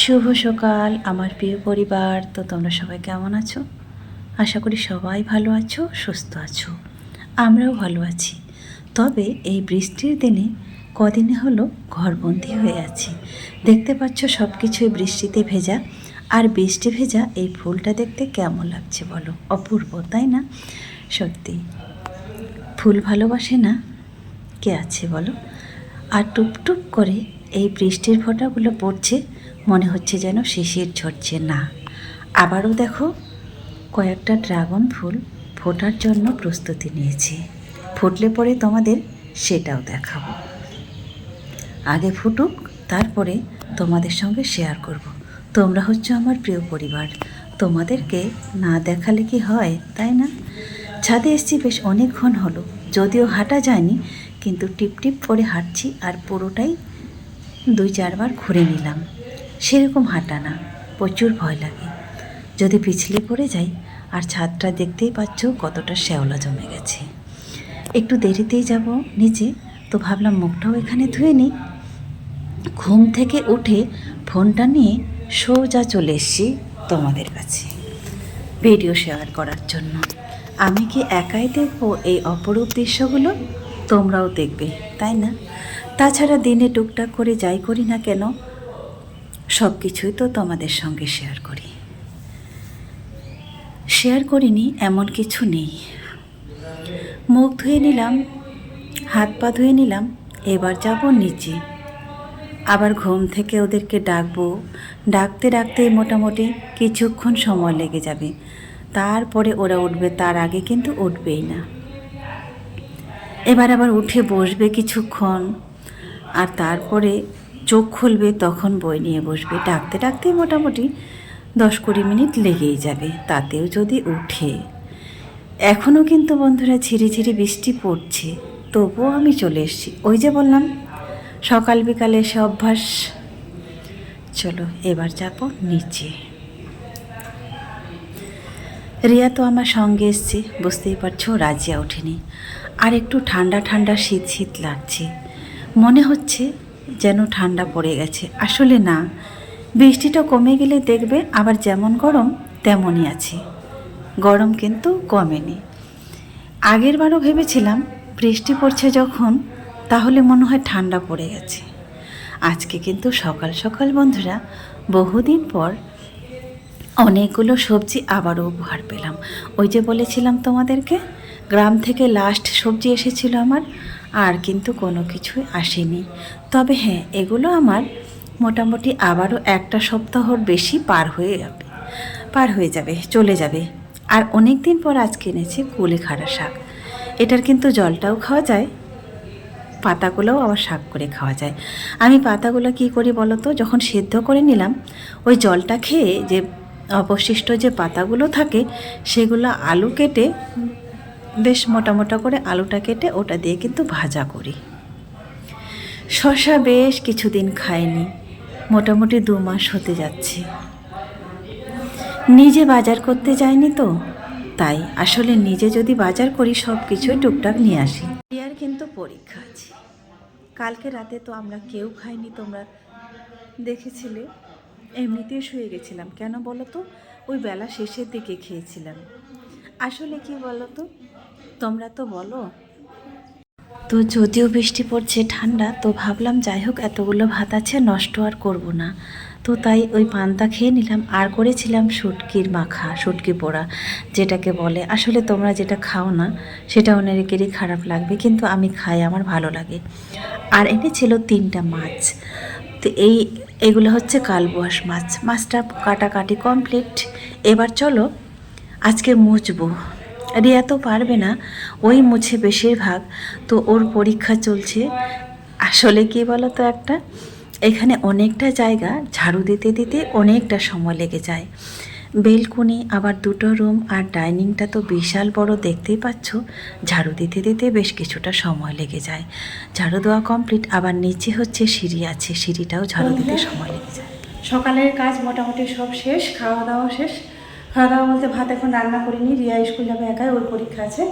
শুভ সকাল, আমার প্রিয় পরিবার। তো তোমরা সবাই কেমন আছো? আশা করি সবাই ভালো আছো, সুস্থ আছো। আমরাও ভালো আছি। তবে এই বৃষ্টির দিনে কদিনে হলো ঘরবন্দি হয়ে আছি। দেখতে পাচ্ছ সব কিছুই বৃষ্টিতে ভেজা। আর বৃষ্টি ভেজা এই ফুলটা দেখতে কেমন লাগছে বলো? অপূর্ব, তাই না? সত্যি। ফুল ভালোবাসে না? কে আছে বলো? আর টুপটুপ করে এই বৃষ্টির ফোঁটাগুলো পড়ছে মনে হচ্ছে যেন শিশির ঝরছে না। আবারও দেখো, কয়েকটা ড্রাগন ফুল ফোটার জন্য প্রস্তুতি নিয়েছি। ফুটলে পরে তোমাদের সেটাও দেখাবো। আগে ফুটুক, তারপরে তোমাদের সঙ্গে শেয়ার করব। তোমরা হচ্ছে আমার প্রিয় পরিবার। তোমাদেরকে না দেখালে কি হয়, তাই না? ছাদে এসছি বেশ অনেকক্ষণ হলো, যদিও হাঁটা যায়নি, কিন্তু টিপ টিপ করে হাঁটছি আর পুরোটাই দুই চারবার ঘুরে নিলাম। সেরকম হাঁটা না, প্রচুর ভয় লাগে। যদি পিছলে পড়ে যাই, আর ছাদটা দেখতেই পাচ্ছ কতটা শ্যাওলা জমে গেছে। একটু দেরিতেই যাব নিচে, তো ভাবলাম মুখটাও এখানে ধুয়ে নিই। ঘুম থেকে উঠে ফোনটা নিয়ে সোজা চলে এসছি তোমাদের কাছে। ভিডিও শেয়ার করার জন্য। আমি কি একাই দেখব এই অপরূপ দৃশ্যগুলো? তোমরাও দেখবে, তাই না? তাছাড়া দিনে টুকটাক করে যাই করি না কেন সব কিছুই তো তোমাদের সঙ্গে শেয়ার করি। শেয়ার করিনি, এমন কিছু নেই। মুখ ধুয়ে নিলাম, হাত পা ধুয়ে নিলাম, এবার যাব নিচে। আবার ঘুম থেকে ওদেরকে ডাকবো। ডাকতে ডাকতে মোটামুটি কিছুক্ষণ সময় লেগে যাবে। তারপরে ওরা উঠবে, তার আগে কিন্তু উঠবেই না। এবার আবার উঠে বসবে কিছুক্ষণ। আর তারপরে চোখ খুলবে, তখন বই নিয়ে বসবে। ডাকতে ডাকতে মোটামুটি দশ কুড়ি মিনিট লেগেই যাবে, তাতেও যদি উঠে। এখনও কিন্তু বন্ধুরা ঝিরি ঝিরি বৃষ্টি পড়ছে, তবুও আমি চলে এসেছি। ওই যে বললাম, সকাল বিকালে এসে অভ্যাস। চলো, এবার যাব নিচে। রিয়া তো আমার সঙ্গে এসছে, বুঝতেই পারছ, রাজিয়া ওঠেনি। আর একটু ঠান্ডা ঠান্ডা শীত শীত লাগছে। মনে হচ্ছে যেন ঠান্ডা পড়ে গেছে। আসলে না। বৃষ্টিটা কমে গেলে দেখবে আবার যেমন গরম, তেমনই আছে। গরম কিন্তু কমেনি। আগের বারও ভেবেছিলাম, বৃষ্টি পড়ছে যখন, তাহলে মনে হয় ঠান্ডা পড়ে গেছে। আজকে কিন্তু সকাল সকাল বন্ধুরা, বহুদিন পর অনেকগুলো সবজি আবারও উপহার পেলাম। ওই যে বলেছিলাম তোমাদেরকে, গ্রাম থেকে লাস্ট সবজি এসেছিল আমার। আর কিন্তু কোনো কিছুই আসেনি। তবে হ্যাঁ এগুলো আমার মোটামুটি আবারও একটা সপ্তাহর বেশি পার হয়ে যাবে, পার হয়ে যাবে, চলে যাবে। আর অনেক দিন পর আজকে এনেছে কুলেখাড়া শাক। এটার কিন্তু জলটাও খাওয়া যায়, পাতাগুলোও আবার শাক করে খাওয়া যায়। আমি পাতাগুলো কি করি বলো তো? যখন সেদ্ধ করে নিলাম, ওই জলটা খেয়ে যে অবশিষ্ট যে পাতাগুলো থাকে, সেগুলো আলু কেটে বেশ মোটা মোটা করে আলুটা কেটে ওটা দিয়ে কিন্তু ভাজা করি। শশা বেশ কিছুদিন খায়নি মোটামুটি দু মাস হতে যাচ্ছে। নিজে বাজার করতে যায়নি তো, তাই আসলে নিজে যদি বাজার করি সব কিছুই টুকটাক নিয়ে আসি। আর কিন্তু পরীক্ষা আছে। কালকে রাতে তো আমরা কেউ খাইনি, তোমরা দেখেছিলে? এমনিতেই শুয়ে গেছিলাম। কেন বলো তো? ওই বেলা শেষের দিকে খেয়েছিলাম। আসলে কি বলো তো? তোমরা তো বলো। তো যদিও বৃষ্টি পড়ছে ঠান্ডা, তো ভাবলাম যাই হোক, এতগুলো ভাত আছে, নষ্ট আর করব না। তো তাই ওই পান্তা খেয়ে নিলাম, আর করেছিলাম শুটকির মাখা, শুটকি পোড়া, যেটাকে বলে। আসলে তোমরা যেটা খাও না, সেটা অনেকেরই খারাপ লাগবে, কিন্তু আমি খাই, আমার ভালো লাগে। আর এনেছিল তিনটা মাছ। তো এই, এগুলো হচ্ছে কালবোয়াশ মাছ। মাছটা কাটাকাটি কমপ্লিট। এবার চলো, আজকে মুছবো। রিয়া তো পারবে না, ওই মুছে বেশিরভাগ। তো ওর পরীক্ষা চলছে। আসলে কি বলো তো একটা? এখানে অনেকটা জায়গা, ঝাড়ু দিতে দিতে অনেকটা সময় লেগে যায়। বেলকুনি, আবার দুটো রুম আর ডাইনিংটা তো বিশাল বড়, দেখতেই পাচ্ছ। ঝাড়ু দিতে দিতে বেশ কিছুটা সময় লেগে যায়। ঝাড়ু দেওয়া কমপ্লিট, আবার নিচে হচ্ছে সিঁড়ি আছে। সিঁড়িটাও ঝাড়ু দিতে সময় লেগে যায়। সকালের কাজ মোটামুটি সব শেষ, খাওয়া দাওয়া শেষ। খাওয়া দাওয়া বলতে ভাত এখন রান্না করিনি, রিয়া স্কুল যাবে একাই, ওর পরীক্ষা আছে।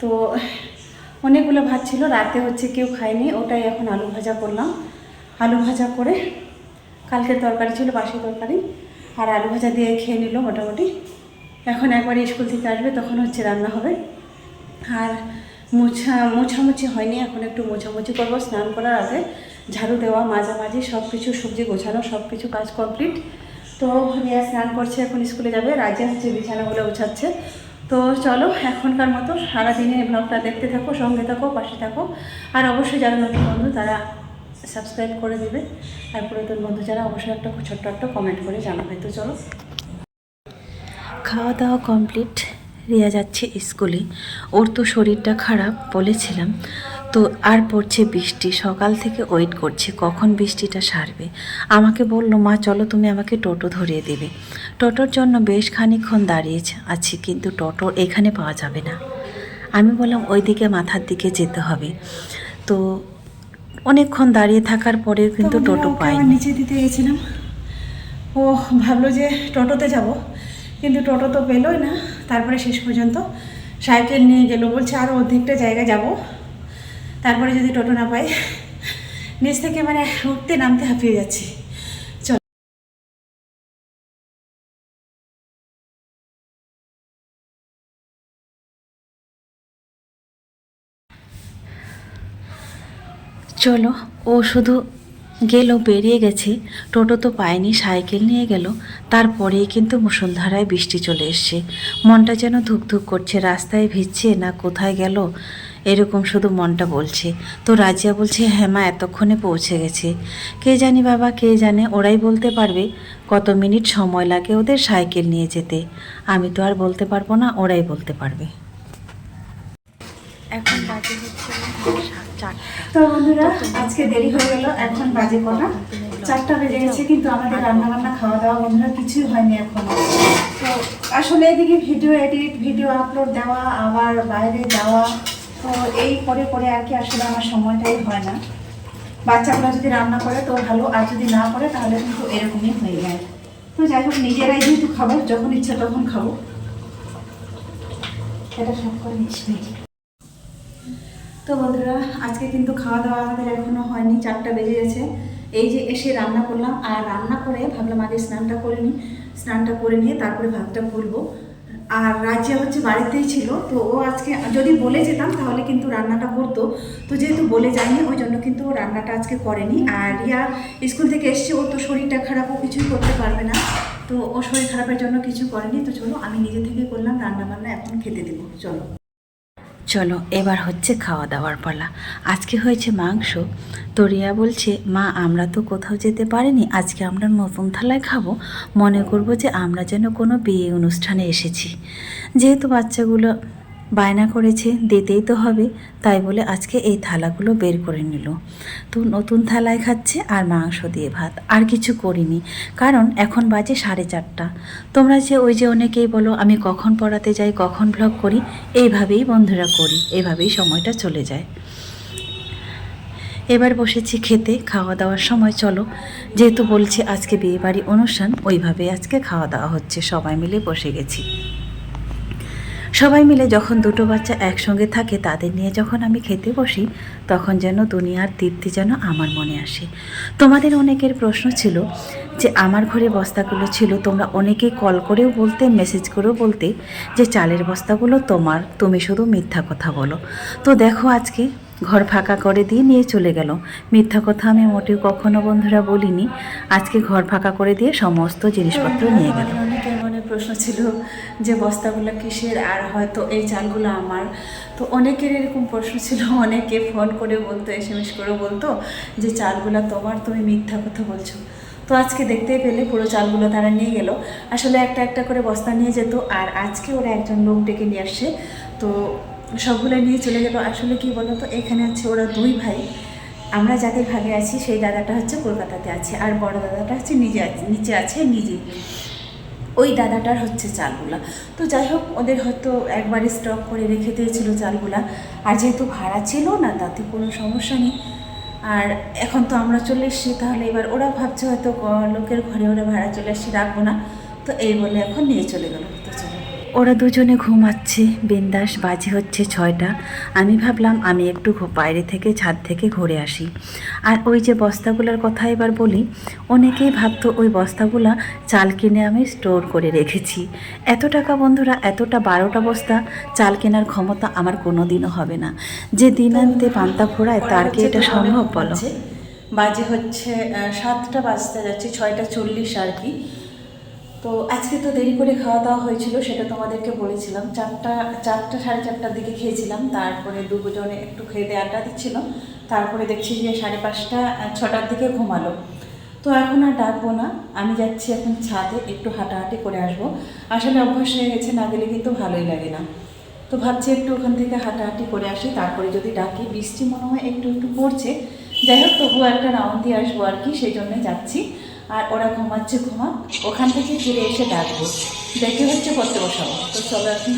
তো অনেকগুলো ভাত ছিল, রাতে হচ্ছে কেউ খায়নি, ওটাই এখন আলু ভাজা করলাম। আলু ভাজা করে কালকে তরকারি ছিল, বাসি তরকারি, আর আলু ভাজা দিয়ে খেয়ে নিল মোটামুটি। এখন একবার স্কুল থেকে আসবে, তখন হচ্ছে রান্না হবে। আর মোছা, মোছামুছি হয়নি, এখন একটু মোছামুছি করব, স্নান করার আগে ঝাড়ু দেওয়া, মাঝামাঝি সব কিছু সবজি গোছানো সব কিছু কাজ কমপ্লিট তো রিয়া স্নান করছে, এখন স্কুলে যাবে রাজা হচ্ছে বিছানাগুলো গোছাচ্ছে তো চলো, এখনকার মতো সারাদিনে এই ব্লগটা দেখতে থাকো, সঙ্গে থাকো, পাশে থাকো। আর অবশ্যই যারা নতুন বন্ধু, তারা সাবস্ক্রাইব করে দেবে। আর পুরাতন বন্ধু যারা, অবশ্যই একটা ছোট্ট একটা কমেন্ট করে জানাবে। তো চলো। খাওয়া দাওয়া কমপ্লিট রিয়া যাচ্ছে স্কুলে। ওর তো শরীরটা খারাপ বলেছিলাম। তো আর পড়ছে বৃষ্টি। সকাল থেকে ওয়েট করছে কখন বৃষ্টিটা সারবে? আমাকে বলল মা চলো তুমি আমাকে টোটো ধরিয়ে দেবে। টোটোর জন্য বেশ খানিকক্ষণ দাঁড়িয়ে আছি কিন্তু টোটো এখানে পাওয়া যাবে না। আমি বললাম ওইদিকে মাথার দিকে যেতে হবে। তো অনেকক্ষণ দাঁড়িয়ে থাকার পরেও কিন্তু টোটো পাইনি। নিচে দিতে গেছিলাম। ও ভাবলো যে টোটোতে যাব কিন্তু টোটো তো পেলোই না। তারপরে শেষ পর্যন্ত সাইকেল নিয়ে গেলো বলছে আরও অর্ধেকটা জায়গায় যাব। তারপরে যদি টোটো না পাই, নিচ থেকে মানে উঠতে নামতে হাঁপিয়ে যাচ্ছি। চলো। ও শুধু গেল, বেরিয়ে গেছে। টোটো তো পায়নি, সাইকেল নিয়ে গেল। তারপরেই কিন্তু মুসলধারায় বৃষ্টি চলে এসছে। মনটা যেন ধুকধুক করছে, রাস্তায় ভিজছে না কোথায় গেল। এরকম শুধু মনটা বলছে। তো রাজিয়া বলছে হ্যাঁ মা, এতক্ষণে পৌঁছে গেছে। কে জানি বাবা, কে জানে? ওরাই বলতে পারবে কত মিনিট সময় লাগে ওদের সাইকেল নিয়ে যেতে। আমি তো আর বলতে পারব না, ওরাই বলতে পারবে। এখন বাজে হচ্ছে তো বন্ধুরা, আজকে দেরি হয়ে গেল। এখন বাজে কটা? চারটা বেজে গেছে, কিন্তু আমাদের রান্না বান্না খাওয়া দাওয়া বন্ধুরা কিছুই হয়নি এখনও। তো আসলে এদিকে ভিডিও এডিট ভিডিও আপলোড দেওয়া, আবার বাইরে যাওয়া তো এই পরে পরে আর কি আসলে আমার সময়টাই হয় না। বাচ্চাগুলো যদি রান্না করে তো ভালো, আর যদি না করে তাহলে কিন্তু এরকমই হয়ে যায়। তো যাই হোক, নিজেরাই যেহেতু খাব, যখন ইচ্ছা তখন খাব। এটা সব করে নিচ্ছি তো বন্ধুরা, আজকে কিন্তু খাওয়া দাওয়া আমাদের এখনও হয়নি, চারটা বেজে গেছে। এই যে এসে রান্না করলাম, আর রান্না করে ভাবলাম আগে স্নানটা করে নিই। স্নানটা করে নিয়ে তারপরে ভাতটা করব। আর রাজ্যে হচ্ছে বাড়িতেই ছিল, তো ও আজকে যদি বলে যেতাম তাহলে কিন্তু রান্নাটা করতো। তো যেহেতু বলে যায়নি, ওই জন্য কিন্তু ও রান্নাটা আজকে করেনি। আর রিয়া স্কুল থেকে এসছে, ওর তো শরীরটা খারাপ, ও কিছুই করতে পারবে না। তো ও শরীর খারাপের জন্য কিছু করেনি, তো চলো আমি নিজে থেকে করলাম রান্না বান্না এখন খেতে দেবো, চলো। চলো, এবার হচ্ছে খাওয়া দাওয়ার পালা। আজকে হয়েছে মাংস। তো রিয়া বলছে, মা, আমরা তো কোথাও যেতে পারিনি, আজকে আমরা নতুন থালায় খাব। মনে করব যে আমরা যেন কোনো বিয়ে অনুষ্ঠানে এসেছি। যেহেতু বাচ্চাগুলো বায়না করেছে, দিতেই তো হবে। তাই বলে আজকে এই থালাগুলো বের করে নিল। তো নতুন থালায় খাচ্ছে আর মাংস দিয়ে ভাত। আর কিছু করিনি, কারণ এখন বাজে সাড়ে চারটা। তোমরা যে ওই যে অনেকেই বলো, আমি কখন পড়াতে যাই, কখন ব্লগ করি, এইভাবেই বন্ধুরা করি এভাবেই সময়টা চলে যায়। এবার বসেছি খেতে খাওয়া দাওয়ার সময় চলো। যেহেতু বলছি আজকে বিয়েবাড়ি অনুষ্ঠান ওইভাবে আজকে খাওয়া দাওয়া হচ্ছে, সবাই মিলে বসে গেছি। সবাই মিলে যখন দুটো বাচ্চা একসঙ্গে থাকে, তাদের নিয়ে যখন আমি খেতে বসি, তখন যেন দুনিয়ার তৃপ্তি যেন আমার মনে আসে। তোমাদের অনেকের প্রশ্ন ছিল যে, আমার ঘরে বস্তাগুলো ছিল, তোমরা অনেকেই কল করেও বলতে, মেসেজ করেও বলতে যে, চালের বস্তাগুলো তোমার, তুমি শুধু মিথ্যা কথা বলো। তো দেখো আজকে ঘর ফাঁকা করে দিয়ে নিয়ে চলে গেল। মিথ্যা কথা আমি মোটেও কখনো বন্ধুরা বলিনি। আজকে ঘর ফাঁকা করে দিয়ে সমস্ত জিনিসপত্র নিয়ে গেল। প্রশ্ন ছিল যে বস্তাগুলো কিসের আর হয়তো এই চালগুলো আমার। তো অনেকের এরকম প্রশ্ন ছিল, অনেকে ফোন করে বলতো এস এম এস করে বলতো যে চালগুলো তোমার, তুমি মিথ্যা কথা বলছো। তো আজকে দেখতে পেলে পুরো চালগুলো তারা নিয়ে গেল। আসলে একটা একটা করে বস্তা নিয়ে যেত আর আজকে ওরা একজন লোক ডেকে নিয়ে আসছে। তো সবগুলো নিয়ে চলে গেল। আসলে কি বলো তো এখানে আছে ওরা দুই ভাই। আমরা যাদের ভাগে আছি, সেই দাদাটা হচ্ছে কলকাতাতে আছে আর বড় দাদাটা হচ্ছে নিজে আছে নিচে আছে নিজে। ওই দাদাটার হচ্ছে চালগুলা। তো যাই হোক ওদের হয়তো একবারে স্টক করে রেখে দিয়েছিল চালগুলা। আর যেহেতু ভাড়া ছিল না, তাতে কোনো সমস্যা নেই। আর এখন তো আমরা চলে এসেছি, তাহলে এবার ওরা ভাবছে হয়তো লোকের ঘরে ওরা ভাড়া চলে এসছি রাখব না। তো এই বলে এখন নিয়ে চলে গেল। ওরা দুজনে ঘুমাচ্ছে, বিন্দাস, বাজে হচ্ছে ছয়টা। আমি ভাবলাম আমি একটু বাইরে থেকে ছাদ থেকে ঘুরে আসি। আর ওই যে বস্তাগুলোর কথা এবার বলি, অনেকেই ভাবতো ওই বস্তাগুলা চাল কিনে আমি স্টোর করে রেখেছি। এত টাকা বন্ধুরা, এতটা বারোটা বস্তা চাল কেনার ক্ষমতা আমার কোনো দিনও হবে না। যে দিন আনতে পান্তা ফোড়ায়, তার কি এটা সম্ভব বলো? বাজে হচ্ছে সাতটা বাজতে যাচ্ছে, ছয়টা চল্লিশ আর কি। তো আজকে তো দেরি করে খাওয়া দাওয়া হয়েছিল, সেটা তোমাদেরকে বলেছিলাম। চারটা চারটা, সাড়ে চারটার দিকে খেয়েছিলাম, তারপরে দুজনে একটু খেয়ে দিয়ে আড্ডা দিচ্ছিল। তারপরে দেখছি যে সাড়ে পাঁচটা ছটার দিকে ঘুমালো। তো এখন আর ডাকবো না, আমি যাচ্ছি এখন ছাদে, একটু হাঁটাহাঁটি করে আসব। আসলে অভ্যাস হয়ে গেছে, না গেলে কিন্তু ভালোই লাগে না। তো ভাবছি একটু ওখান থেকে হাঁটাহাঁটি করে আসি, তারপরে যদি ডাকি, বৃষ্টি মনে হয় একটু একটু পড়ছে। যাই হোক, তবুও একটা রাউন্ড দিয়ে আসব আর কি, সেই জন্য যাচ্ছি। আর ওরা ঘুমাচ্ছে ঘুমা ওখান থেকে ফিরে এসে ডাকবো। দেখে হচ্ছে করতে বসাবো তো চলো এখন